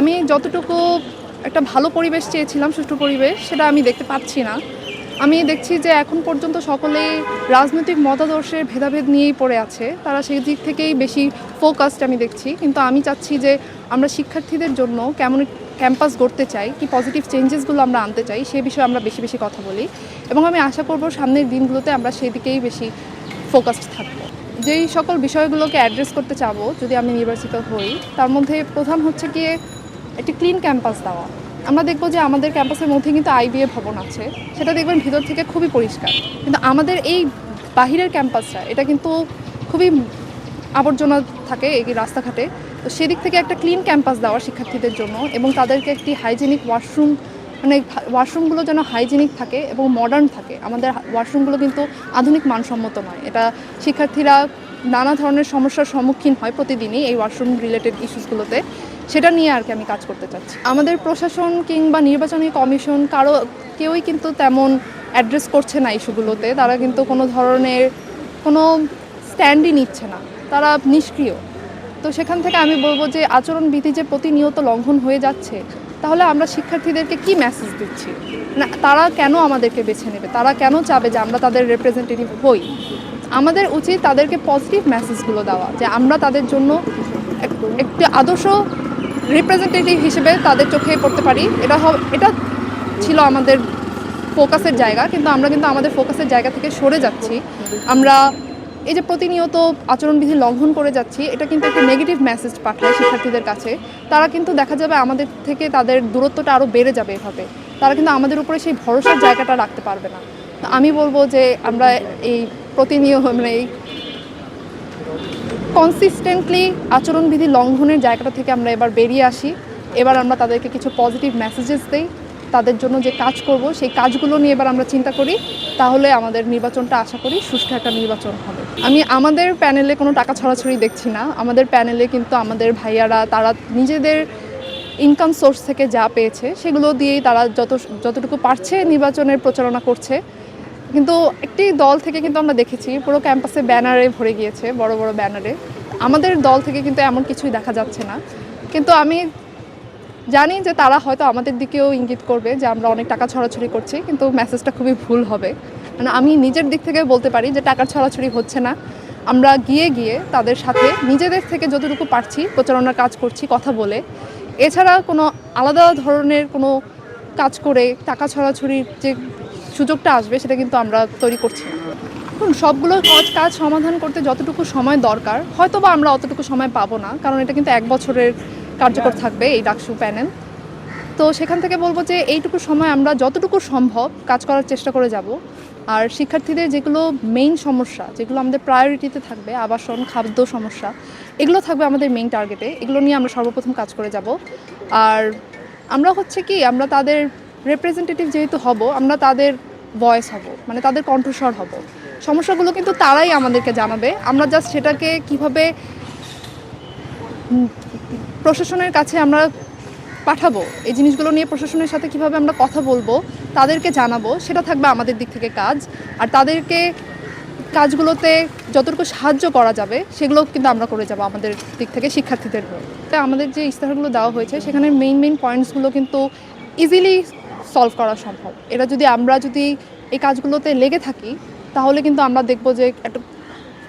আমি যতটুকু একটা ভালো পরিবেশ চেয়েছিলাম, সুষ্ঠু পরিবেশ, সেটা আমি দেখতে পাচ্ছি না। আমি দেখছি যে এখন পর্যন্ত সকলেই রাজনৈতিক মতাদর্শের ভেদাভেদ নিয়েই পড়ে আছে। তারা সেই দিক থেকেই বেশি ফোকাসড আমি দেখছি। কিন্তু আমি চাচ্ছি যে আমরা শিক্ষার্থীদের জন্য কেমন ক্যাম্পাস গড়তে চাই, কি পজিটিভ চেঞ্জেসগুলো আমরা আনতে চাই, সে বিষয়ে আমরা বেশি বেশি কথা বলি। এবং আমি আশা করব সামনের দিনগুলোতে আমরা সেদিকেই বেশি ফোকাসড থাকব। যেই সকল বিষয়গুলোকে অ্যাড্রেস করতে চাবো, যদি আমি নির্বাচিত হই, তার মধ্যে প্রধান হচ্ছে গিয়ে একটি ক্লিন ক্যাম্পাস দেওয়া। আমরা দেখব যে আমাদের ক্যাম্পাসের মধ্যে কিন্তু আইবিএ ভবন আছে। সেটা দেখবেন ভিতর থেকে খুবই পরিষ্কার। কিন্তু আমাদের এই বাহিরের ক্যাম্পাসটা এটা কিন্তু খুবই আবর্জনা থাকে এই রাস্তাঘাটে। তো সেদিক থেকে একটা ক্লিন ক্যাম্পাস দেওয়া শিক্ষার্থীদের জন্য এবং তাদেরকে একটি হাইজেনিক ওয়াশরুম মানে ওয়াশরুমগুলো যেন হাইজেনিক থাকে এবং মডার্ন থাকে। আমাদের ওয়াশরুমগুলো কিন্তু আধুনিক মানসম্মত নয়। এটা শিক্ষার্থীরা নানা ধরনের সমস্যার সম্মুখীন হয় প্রতিদিনই এই ওয়াশরুম রিলেটেড ইস্যুসগুলোতে সেটা নিয়ে আর কি আমি কাজ করতে চাচ্ছি। আমাদের প্রশাসন কিংবা নির্বাচনী কমিশন কারও, কেউই কিন্তু তেমন অ্যাড্রেস করছে না ইস্যুগুলোতে। তারা কিন্তু কোনো ধরনের কোনো স্ট্যান্ডই নিচ্ছে না। তারা নিষ্ক্রিয়। তো সেখান থেকে আমি বলব যে, আচরণবিধি যে প্রতিনিয়ত লঙ্ঘন হয়ে যাচ্ছে, তাহলে আমরা শিক্ষার্থীদেরকে কি মেসেজ দিচ্ছি? না, তারা কেন আমাদেরকে বেছে নেবে? তারা কেন চাবে যে আমরা তাদের রিপ্রেজেন্টেটিভ হই? আমাদের উচিত তাদেরকে পজিটিভ মেসেজগুলো দেওয়া, যে আমরা তাদের জন্য এক- একটি আদর্শ রিপ্রেজেন্টেটিভ হিসেবে তাদের চোখে পড়তে পারি। এটা এটা ছিল আমাদের ফোকাসের জায়গা, কিন্তু আমরা কিন্তু আমাদের ফোকাসের জায়গা থেকে সরে যাচ্ছি। আমরা এই যে প্রতিনিয়ত আচরণবিধি লঙ্ঘন করে যাচ্ছি, এটা কিন্তু একটা নেগেটিভ মেসেজ পাঠায় শিক্ষার্থীদের কাছে। তারা কিন্তু দেখা যাবে আমাদের থেকে তাদের দূরত্বটা আরও বেড়ে যাবে এভাবে। তারা কিন্তু আমাদের উপরে সেই ভরসার জায়গাটা রাখতে পারবে না। আমি বলব যে আমরা এই প্রতিনিয়ত মানে এই কনসিস্টেন্টলি আচরণবিধি লঙ্ঘনের জায়গাটা থেকে আমরা এবার বেরিয়ে আসি। এবার আমরা তাদেরকে কিছু পজিটিভ মেসেজেস দেই। তাদের জন্য যে কাজ করব, সেই কাজগুলো নিয়ে এবার আমরা চিন্তা করি। তাহলে আমাদের নির্বাচনটা আশা করি সুষ্ঠু একটা নির্বাচন হবে। আমি আমাদের প্যানেলে কোনো টাকা ছড়াছড়ি দেখছি না। আমাদের প্যানেলে কিন্তু আমাদের ভাইয়ারা, তারা নিজেদের ইনকাম সোর্স থেকে যা পেয়েছে, সেগুলো দিয়েই তারা যত, যতটুকু পারছে নির্বাচনের প্রচারণা করছে। কিন্তু একটি দল থেকে কিন্তু আমরা দেখেছি, পুরো ক্যাম্পাসে ব্যানারে ভরে গিয়েছে, বড় বড় ব্যানারে। আমাদের দল থেকে কিন্তু এমন কিছুই দেখা যাচ্ছে না। কিন্তু আমি জানি যে তারা হয়তো আমাদের দিকেও ইঙ্গিত করবে যে আমরা অনেক টাকা ছড়াছড়ি করছি, কিন্তু মেসেজটা খুবই ভুল হবে। মানে আমি নিজের দিক থেকে বলতে পারি যে টাকার ছড়াছড়ি হচ্ছে না। আমরা গিয়ে গিয়ে তাদের সাথে নিজেদের থেকে যতটুকু পারছি, প্রচারণার কাজ করছি, কথা বলে। এছাড়া কোনো আলাদা ধরনের কোনো কাজ করে টাকা ছড়াছড়ির যে সুযোগটা আসবে, সেটা কিন্তু আমরা তৈরি করছি। এখন সবগুলো কাজ কাজ সমাধান করতে যতটুকু সময় দরকার হয়তো বা আমরা অতটুকু সময় পাবো না, কারণ এটা কিন্তু এক বছরের কার্যকর থাকবে এই ডাকসু প্যানেল। তো সেখান থেকে বলব যে, এইটুকু সময় আমরা যতটুকু সম্ভব কাজ করার চেষ্টা করে যাব। আর শিক্ষার্থীদের যেগুলো মেইন সমস্যা, যেগুলো আমাদের প্রায়োরিটিতে থাকবে, আবাসন, খাদ্য সমস্যা, এগুলো থাকবে আমাদের মেইন টার্গেটে এগুলো নিয়ে আমরা সর্বপ্রথম কাজ করে যাব। আর আমরা হচ্ছে কি, আমরা তাদের রিপ্রেজেন্টেটিভ যেহেতু হব, আমরা তাদের ভয়েস হব মানে তাদের কণ্ঠস্বর হব। সমস্যাগুলো কিন্তু তারাই আমাদেরকে জানাবে। আমরা জাস্ট সেটাকে কীভাবে প্রশাসনের কাছে আমরা পাঠাবো, এই জিনিসগুলো নিয়ে প্রশাসনের সাথে কীভাবে আমরা কথা বলব, তাদেরকে জানাব, সেটা থাকবে আমাদের দিক থেকে কাজ। আর তাদেরকে কাজগুলোতে যতটুকু সাহায্য করা যাবে সেগুলো কিন্তু আমরা করে যাব আমাদের দিক থেকে শিক্ষার্থীদের হয়ে। তা আমাদের যে ইস্তাহারগুলো দেওয়া হয়েছে সেখানে মেইন মেইন পয়েন্টসগুলো কিন্তু ইজিলি সলভ করা সম্ভব। এটা যদি আমরা যদি এই কাজগুলোতে লেগে থাকি, তাহলে কিন্তু আমরা দেখব যে একটা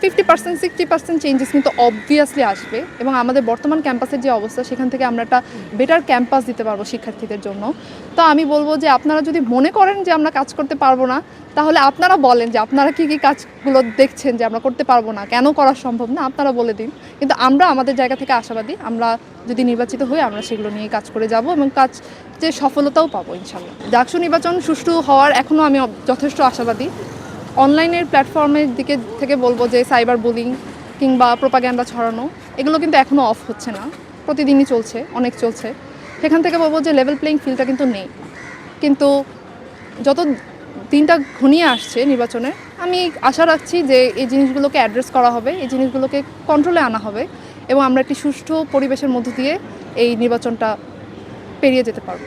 fifty percent sixty percent changes কিন্তু অবভিয়াসলি আসবে এবং আমাদের বর্তমান ক্যাম্পাসের যে অবস্থা, সেখান থেকে আমরা একটা বেটার ক্যাম্পাস দিতে পারব শিক্ষার্থীদের জন্য। তো আমি বলব যে আপনারা যদি মনে করেন যে আমরা কাজ করতে পারব না, তাহলে আপনারা বলেন যে আপনারা কী কী কাজগুলো দেখছেন যে আমরা করতে পারব না, কেন করা সম্ভব না, আপনারা বলে দিন। কিন্তু আমরা আমাদের জায়গা থেকে আশাবাদী, আমরা যদি নির্বাচিত হই, আমরা সেগুলো নিয়ে কাজ করে যাব এবং কাজ যে সফলতাও পাবো, ইনশাল্লাহ। ডাকসু নির্বাচন সুষ্ঠু হওয়ার এখনও আমি যথেষ্ট আশাবাদী। অনলাইনের প্ল্যাটফর্মের দিকে থেকে বলব যে সাইবার বুলিং কিংবা প্রোপাগ্যান্ডা ছড়ানো, এগুলো কিন্তু এখনও অফ হচ্ছে না। প্রতিদিনই চলছে, অনেক চলছে। সেখান থেকে বলব যে লেভেল প্লেইং ফিল্ডটা কিন্তু নেই। কিন্তু যত দিনটা ঘনিয়ে আসছে নির্বাচনে, আমি আশা রাখছি যে এই জিনিসগুলোকে অ্যাড্রেস করা হবে, এই জিনিসগুলোকে কন্ট্রোলে আনা হবে এবং আমরা একটি সুষ্ঠু পরিবেশের মধ্য দিয়ে এই নির্বাচনটা পেরিয়ে যেতে পারব।